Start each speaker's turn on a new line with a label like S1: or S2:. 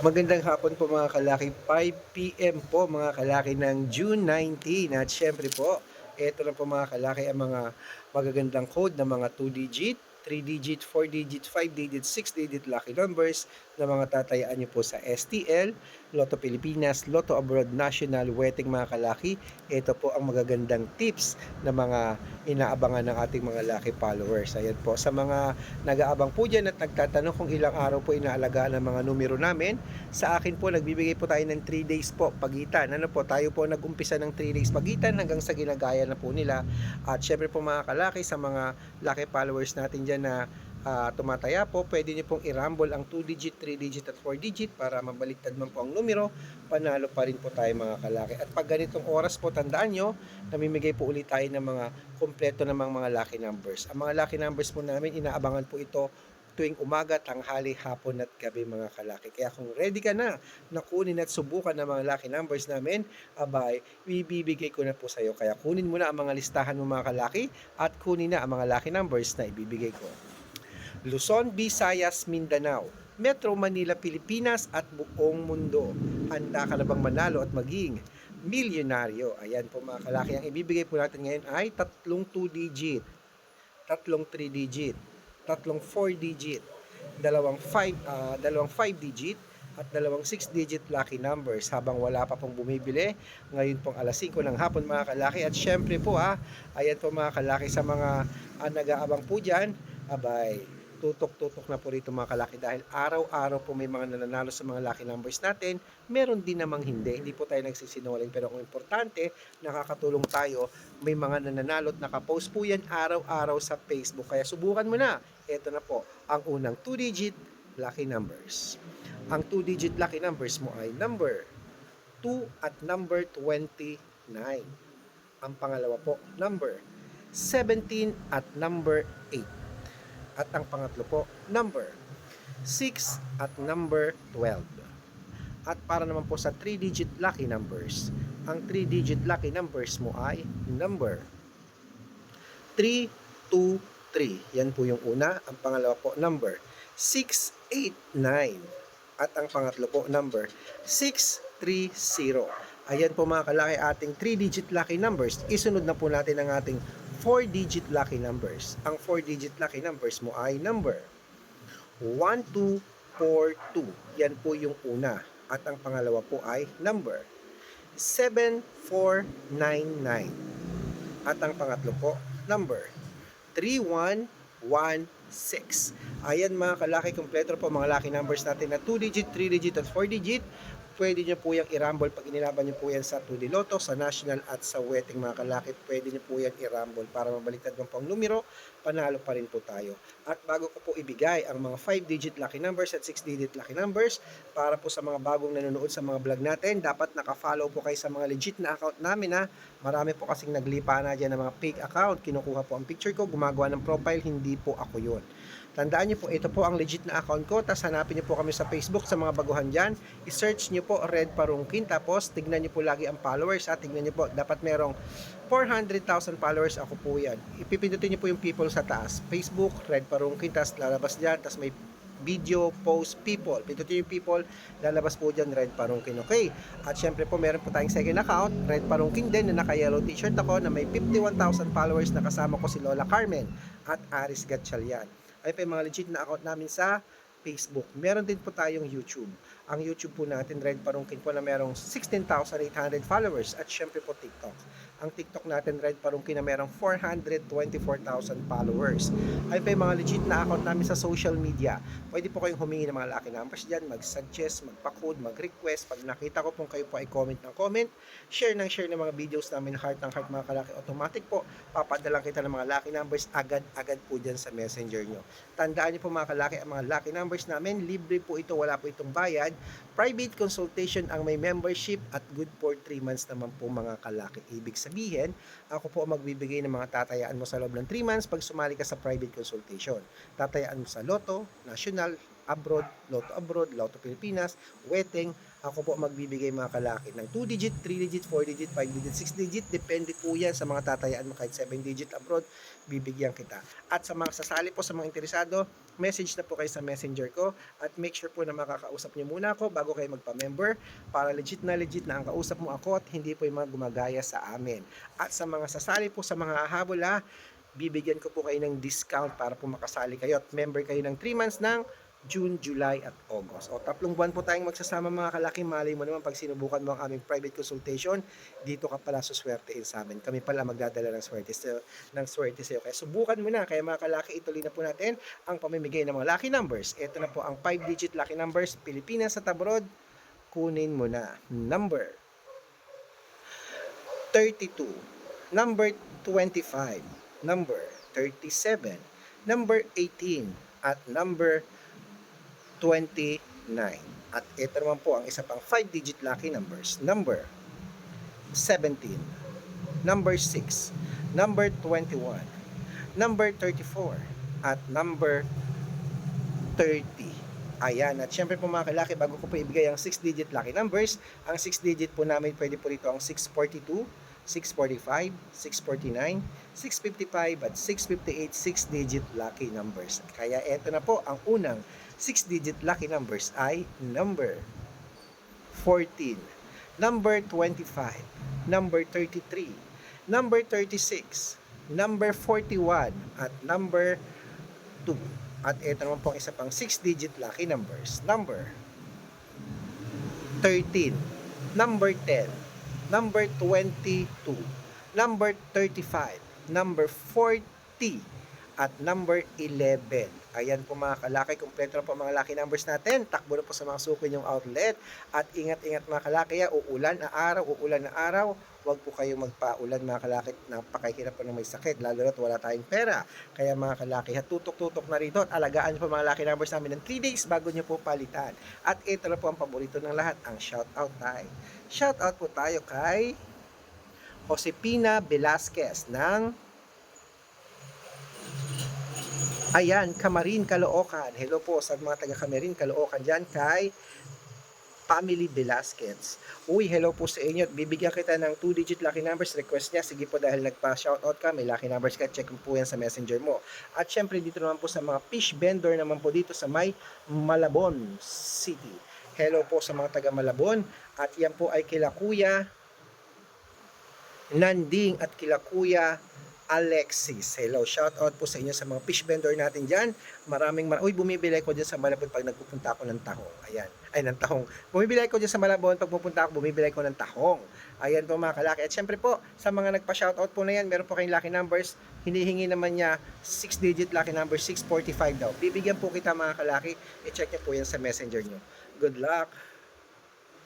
S1: Magandang hapon po mga kalaki. 5pm po mga kalaki ng June 19. At syempre po, ito na po mga kalaki ang mga magagandang code ng mga 2-digit, 3-digit, 4-digit, 5-digit, 6-digit lucky numbers na mga tatayaan nyo po sa STL, Lotto Pilipinas, Lotto Abroad National, Wedding mga kalaki. Ito po ang magagandang tips na mga inaabangan ng ating mga lucky followers. Ayan po, sa mga nag-aabang po dyan at nagtatanong kung ilang araw po inaalagaan ang mga numero namin, sa akin po, nagbibigay po tayo ng 3 days po pagitan. Ano po, tayo po nag-umpisa ng 3 days pagitan hanggang sa ginagaya na po nila. At syempre po mga kalaki, sa mga lucky followers natin dyan na ah, tumataya po, pwede nyo pong i-rumble ang 2-digit, 3-digit at 4-digit para mabaliktad man po ang numero, panalo pa rin po tayo mga kalaki. At pag ganitong oras po, tandaan nyo, namimigay po ulit tayo ng mga kompleto namang mga lucky numbers. Ang mga lucky numbers po namin, inaabangan po ito tuwing umaga, tanghali, hapon at gabi mga kalaki. Kaya kung ready ka na na kunin at subukan ng mga lucky numbers namin, abay, ibibigay ko na po sa iyo. Kaya kunin mo na ang mga listahan mo mga kalaki at kunin na ang mga lucky numbers na ibibigay ko. Luzon, Visayas, Mindanao, Metro Manila, Pilipinas at buong mundo. Handa ka na bang manalo at maging milyonaryo? Ayan po mga kalaki. Ang ibibigay po natin ngayon ay tatlong 2-digit, tatlong 3-digit, tatlong 4-digit, dalawang 5 ah, dalawang 5-digit at dalawang 6-digit lucky numbers habang wala pa pong bumibili ngayon pong alas 5 ng hapon mga kalaki at syempre po ah ayan po mga kalaki sa mga ah, nag-aabang po dyan abay tutok-tutok na po rito mga kalaki dahil araw-araw po may mga nananalo sa mga lucky numbers natin. Meron din namang hindi. Hindi po tayo nagsisinungaling. Pero ang importante nakakatulong tayo. May mga nananalo at nakapost po yan araw-araw sa Facebook. Kaya subukan mo na. Ito na po ang unang 2-digit lucky numbers. Ang 2-digit lucky numbers mo ay number 2 at number 29 ang pangalawa po number 17 at number 8 at ang pangatlo po, number 6 at number 12. At para naman po sa 3-digit lucky numbers, ang 3-digit lucky numbers mo ay number 3, 2, 3. Yan po yung una. Ang pangalawa po, number 6, 8, 9. At ang pangatlo po, number 6, 3, 0. Ayan po mga kalaki ating 3-digit lucky numbers. Isunod na po natin ang ating 4-digit lucky numbers. Ang 4-digit lucky numbers mo ay number 1242. Yan po yung una. At ang pangalawa po ay number 7499. At ang pangatlo po, number 3116. Ayan mga kalaki, kompleto po mga lucky numbers natin na 2-digit, 3-digit at 4-digit pwede nyo po yung i-rumble pag inilaban nyo po yan sa 2D Lotto, sa National at sa Wedding mga kalaki. Pwede nyo po yan i-rumble para mabaliktad mo po ang numero, panalo pa rin po tayo. At bago ko po ibigay ang mga 5-digit lucky numbers at 6-digit lucky numbers para po sa mga bagong nanonood sa mga vlog natin, dapat naka-follow po kayo sa mga legit na account namin ha. Marami po kasing naglipa na dyan ng mga fake account, kinukuha po ang picture ko, gumagawa ng profile, hindi po ako yun. Tandaan niyo po, ito po ang legit na account ko. Tapos hanapin niyo po kami sa Facebook sa mga baguhan dyan. I-search niyo po Red Parungkin. Tapos tignan niyo po lagi ang followers. At tignan niyo po, dapat merong 400,000 followers. Ako po yan. Ipipindutin niyo po yung people sa taas. Facebook, Red Parungkin. Tapos lalabas dyan. Tapos may video, post, people. Pindutin yung people, lalabas po dyan, Red Parungkin. Okay? At syempre po, meron po tayong second account, Red Parungkin din, na naka-yellow t-shirt ako, na may 51,000 followers na kasama ko si Lola Carmen at Aris Gatchalian ay pa mga legit na account namin sa Facebook. Meron din po tayong YouTube. Ang YouTube po natin, Red Parungkin po na merong 16,800 followers at syempre po TikTok. Ang TikTok natin, Red Parungkin na merong 424,000 followers. Ay pa mga legit na account namin sa social media. Pwede po kayong humingi ng mga lucky numbers dyan, mag-suggest, magpa-code, mag-request. Pag nakita ko pong kayo po ay comment ng comment, share ng share ng mga videos namin, heart ng heart mga kalaki, automatic po, papadalang kita ng mga lucky numbers agad-agad po dyan sa messenger nyo. Tandaan nyo po mga kalaki, ang mga lucky numbers namin, libre po ito, wala po itong bayad. Private consultation ang may membership at good for 3 months naman po mga kalaki. Ibig sabihin, ako po ang magbibigay ng mga tatayaan mo sa loob ng 3 months pag sumali ka sa private consultation. Tatayaan mo sa Lotto, National, Abroad, Lotto Abroad, Lotto Pilipinas, Weteng, ako po magbibigay mga kalaki ng 2 digit, 3 digit, 4 digit, 5 digit, 6 digit. Depende po yan sa mga tatayaan mo kahit 7 digit abroad, bibigyan kita. At sa mga sasali po sa mga interesado, message na po kayo sa messenger ko at make sure po na makakausap niyo muna ako bago kayo magpa-member para legit na legit na ang kausap mo ako at hindi po yung mga gumagaya sa amin. At sa mga sasali po sa mga hahabol ha, bibigyan ko po kayo ng discount para po makasali kayo at member kayo ng 3 months ng June, July at August. O tatlong buwan po tayong magsasama mga kalaki. Malay mo naman pag sinubukan mo ang aming private consultation, dito ka pala suswertein sa amin. Kami pala magdadala ng swerte sa, ng swerte sa iyo. Kaya subukan mo na. Kaya mga kalaki, ituloy na po natin ang pamimigay ng mga lucky numbers. Ito na po ang 5-digit lucky numbers. Pilipinas at abroad, kunin mo na. Number 32, number 25, number 37, number 18, at number 29. At ito naman po ang isa pang 5-digit lucky numbers. Number 17, number 6, number 21, number 34, at number 30. Ayan, at syempre po mga kalaki, bago ko po ibigay ang 6-digit lucky numbers, ang 6-digit po namin pwede po rito ang 642, 645, 649, 655, at 658 6-digit lucky numbers. Kaya eto na po, ang unang 6-digit lucky numbers ay number 14, number 25, number 33, number 36, number 41, at number 2. At ito naman po ang isa pang 6-digit lucky numbers. Number 13, number 10, number 22, number 35, number 40, at number 11. Ayan po mga kalaki, kumpleto na po mga lucky numbers natin. Takbo na po sa mga suko yung outlet. At ingat-ingat mga kalaki, ah, uulan na araw, uulan na araw. Huwag po kayo magpaulan mga kalaki. Napakahirap po ng may sakit, lalo na't wala tayong pera. Kaya mga kalaki, tutok-tutok na rito at alagaan po mga lucky numbers namin ng 3 days bago niyo po palitan. At ito na po ang paborito ng lahat, ang shoutout time. Shoutout po tayo kay Josepina Velasquez ng Ayan, Kamarin, Caloocan. Hello po sa mga taga Kamarin, Caloocan dyan kay Family Velasquez. Uy, hello po sa inyo. Bibigyan kita ng 2-digit lucky numbers. Request niya. Sige po dahil nagpa-shoutout ka, may lucky numbers ka. Check po yan sa messenger mo. At syempre dito naman po sa mga fish vendor naman po dito sa may Malabon City. Hello po sa mga taga Malabon. At yan po ay kila Kuya Nanding at kila Kuya Alexis. Hello, shout out po sa inyo sa mga fish vendor natin dyan. Maraming mar Uy, bumibili ko dyan sa Malabon pag nagpupunta ako ng tahong. Ayan. Ay, ng tahong. Bumibili ko dyan sa Malabon pag pupunta ako, bumibili ko ng tahong. Ayan po mga kalaki. At syempre po, sa mga nagpa-shout out po na yan, meron po kayong lucky numbers. Hinihingi naman niya 6-digit lucky number 645 daw. Bibigyan po kita mga kalaki. I-check niyo po yan sa messenger niyo. Good luck!